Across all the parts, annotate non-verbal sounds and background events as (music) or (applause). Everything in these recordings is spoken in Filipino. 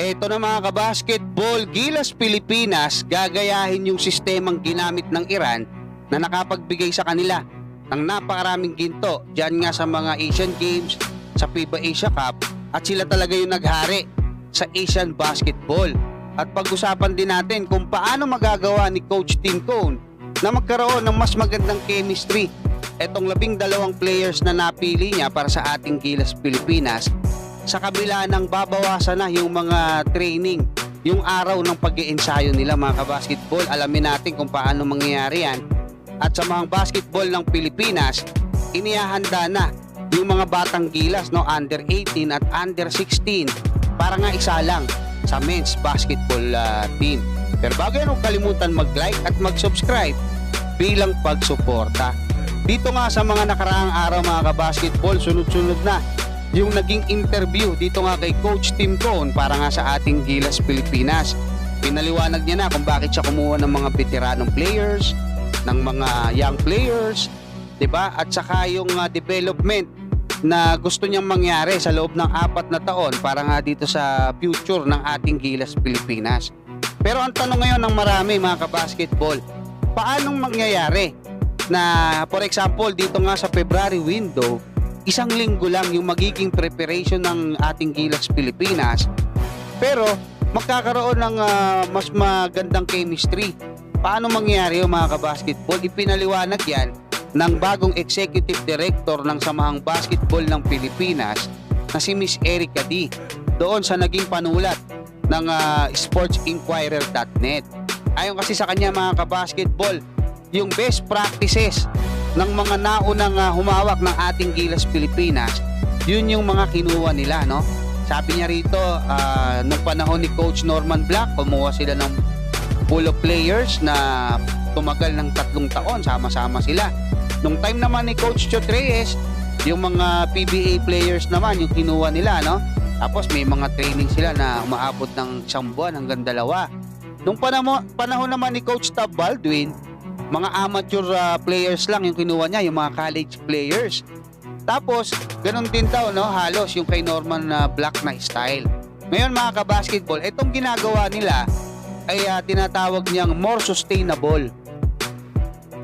Eto na mga kabasketball, Gilas Pilipinas gagayahin yung sistemang ginamit ng Iran na nakapagbigay sa kanila ng napakaraming ginto dyan nga sa mga Asian Games, sa FIBA Asia Cup at sila talaga yung naghari sa Asian Basketball. At pag-usapan din natin kung paano magagawa ni Coach Tim Cone na magkaroon ng mas magandang chemistry etong labing dalawang players na napili niya para sa ating Gilas Pilipinas sa kabila ng babawasan na yung mga training, yung araw ng pag ensayo nila mga kabasketball. Alamin natin kung paano mangyayari yan. At sa mga basketball ng Pilipinas, inihahanda na yung mga batang gilas, no, under 18 at under 16 para nga isa lang sa men's basketball ah, team. Pero bago yan, huwag kalimutan mag-like at mag-subscribe bilang pagsuporta. Dito nga sa mga nakaraang araw mga kabasketball, sunod-sunod na yung naging interview dito nga kay Coach Tim Cone para nga sa ating Gilas Pilipinas. Pinaliwanag niya na kung bakit siya kumuha ng mga veteranong players, ng mga young players, 'di ba? At saka yung uh, development na gusto niyang mangyari sa loob ng apat na taon para nga dito sa future ng ating Gilas Pilipinas. Pero ang tanong ngayon ng marami mga kabasketball, paanong mangyayari na for example dito nga sa February window isang linggo lang yung magiging preparation ng ating Gilas Pilipinas. Pero magkakaroon ng ah, mas magandang chemistry. Paano mangyayari yung mga kabasketball? Ipinaliwanag yan ng bagong executive director ng Samahang Basketball ng Pilipinas na si Miss Erica D. Doon sa naging panulat ng ah, sportsinquirer.net. Ayon kasi sa kanya mga kabasketball, yung best practices ng mga naunang ah, humawak ng ating Gilas Pilipinas, yun yung mga kinuha nila, no? Sabi niya rito, ah, nung panahon ni Coach Norman Black, kumuha sila ng pool of players na tumagal ng tatlong taon, sama-sama sila. Nung time naman ni Coach Chot Reyes, yung mga PBA players naman, yung kinuha nila, no? Tapos may mga training sila na umaabot ng isang buwan hanggang dalawa. Nung panahon, panahon naman ni Coach Tab Baldwin, mga amateur uh, players lang yung kinuha niya, yung mga college players. Tapos, ganun din daw, no, halos yung kay Norman uh, Black na style. Ngayon mga kabasketball, itong ginagawa nila ay uh, tinatawag niyang more sustainable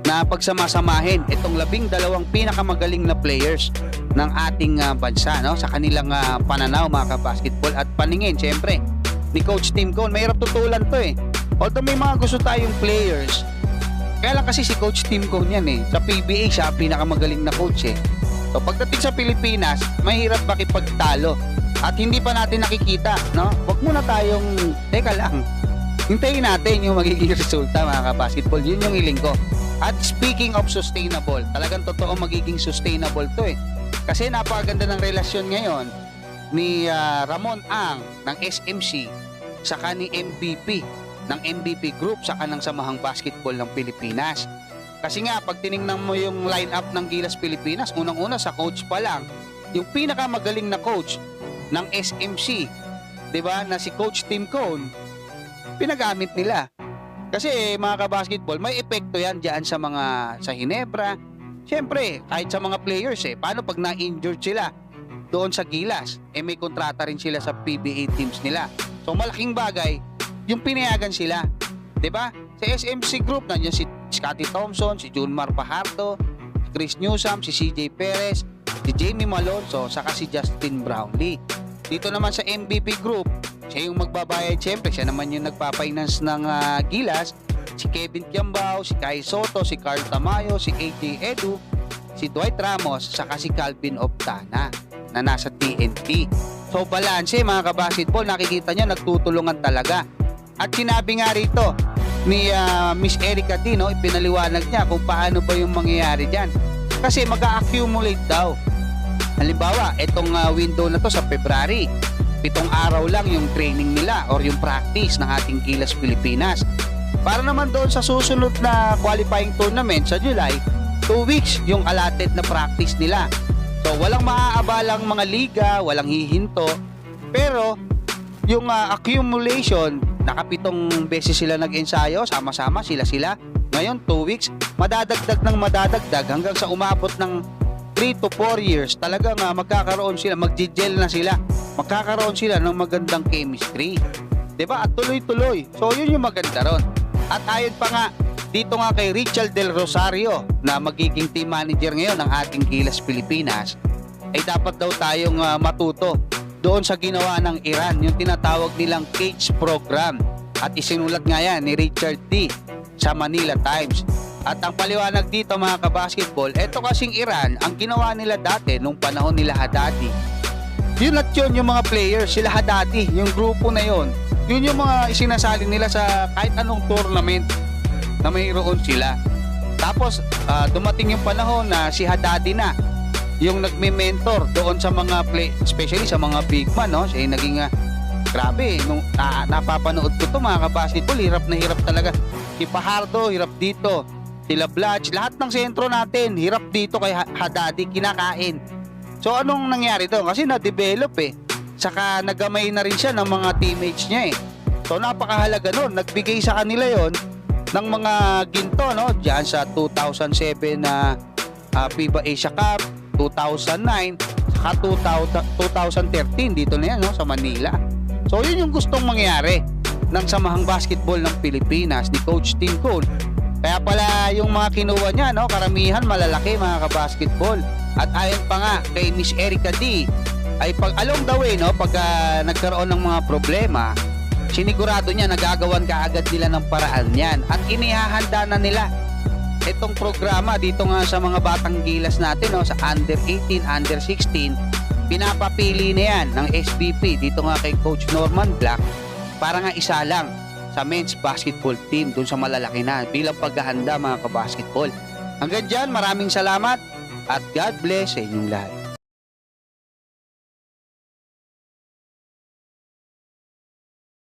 na pagsamasamahin itong labing dalawang pinakamagaling na players ng ating uh, bansa no sa kanilang uh, pananaw mga kabasketball at paningin syempre ni Coach Tim Cone mahirap tutulan to eh although may mga gusto tayong players kaya lang kasi si Coach Tim Cone yan eh. Sa PBA siya pinakamagaling na coach eh. So pagdating sa Pilipinas, mahirap makipagtalo. At hindi pa natin nakikita, no? Huwag muna tayong, teka lang, hintayin natin yung magiging (laughs) resulta mga kabasketball. Yun yung hiling ko. At speaking of sustainable, talagang totoo magiging sustainable to eh. Kasi napakaganda ng relasyon ngayon ni ah, Ramon Ang ng SMC saka ni MVP ng MVP Group sa kanang samahang basketball ng Pilipinas. Kasi nga, pag tiningnan mo yung lineup ng Gilas Pilipinas, unang-una sa coach pa lang, yung pinakamagaling na coach ng SMC, 'di ba, na si Coach Tim Cone, pinagamit nila. Kasi eh, mga kabasketball, may epekto yan diyan sa mga sa Hinebra. Siyempre, kahit sa mga players eh, paano pag na-injured sila doon sa Gilas, eh may kontrata rin sila sa PBA teams nila. So malaking bagay yung pinayagan sila. 'Di ba? Sa SMC Group nandiyan si Scotty Thompson, si Junmar Pajardo, si Chris Newsom, si CJ Perez, si Jamie Malonzo, saka si Justin Brownlee. Dito naman sa MVP Group, siya yung magbabayad siyempre, siya naman yung nagpa-finance ng ah, Gilas, si Kevin Kiambao, si Kai Soto, si Carl Tamayo, si AJ Edu, si Dwight Ramos, saka si Calvin Optana na nasa TNT. So balanse mga kabasketball, nakikita nyo nagtutulungan talaga. At sinabi nga rito ni ah, Miss Erica Tino, ipinaliwanag niya kung paano ba yung mangyayari dyan. Kasi mag-accumulate daw. Halimbawa, itong ah, window na to sa February, pitong araw lang yung training nila or yung practice ng ating Gilas Pilipinas. Para naman doon sa susunod na qualifying tournament sa July, 2 weeks yung allotted na practice nila. So walang maaabalang mga liga, walang hihinto. Pero yung ah, accumulation, nakapitong beses sila nag-ensayo, sama-sama sila-sila. Ngayon, 2 weeks, madadagdag ng madadagdag hanggang sa umabot ng 3 to 4 years. Talagang ah, magkakaroon sila, magjigel na sila magkakaroon sila ng magandang chemistry. 'Di ba? At tuloy-tuloy. So yun yung maganda ron. At ayon pa nga dito nga kay Richard Del Rosario na magiging team manager ngayon ng ating Gilas Pilipinas ay dapat daw tayong ah, matuto doon sa ginawa ng Iran, yung tinatawag nilang cage program. At isinulat nga yan ni Richard D. sa Manila Times. At ang paliwanag dito mga kabasketball, eto kasing Iran, ang ginawa nila dati nung panahon nila Haddadi. Yun at yun yung mga players, sila Haddadi, yung grupo na yun. Yun yung mga isinasali nila sa kahit anong tournament na mayroon sila. Tapos ah, dumating yung panahon na si Haddadi na yung nagme-mentor doon sa mga play, especially sa mga big man, no? Siya yung naging ah, grabe, nung ah, napapanood ko to mga kabasketball, hirap na hirap talaga. Si Pahardo, hirap dito. Sila Blatch, lahat ng sentro natin, hirap dito kay Ha- Haddadi, kinakain. So anong nangyari doon? Kasi na-develop eh. Saka nagamay na rin siya ng mga teammates niya eh. So napakahalaga nun. Nagbigay sa kanila yon ng mga ginto no diyan sa 2007 na ah, FIBA Asia Cup 2009 saka 2000, 2013 dito na yan no sa Manila. So yun yung gustong mangyari ng samahang basketball ng Pilipinas ni Coach Tim Cole kaya pala yung mga kinuha niya no karamihan malalaki mga kabasketball. At ayon pa nga kay Miss Erica D ay pag along the way no pag ah, nagkaroon ng mga problema sinigurado niya nagagawan kaagad nila ng paraan yan. At inihahanda na nila itong programa dito nga sa mga batang gilas natin no, sa under 18, under 16 pinapapili na yan ng SBP dito nga kay Coach Norman Black para nga isa lang sa men's basketball team dun sa malalaki na bilang paghahanda mga kabasketball. Hanggang dyan maraming salamat at God bless sa inyong lahat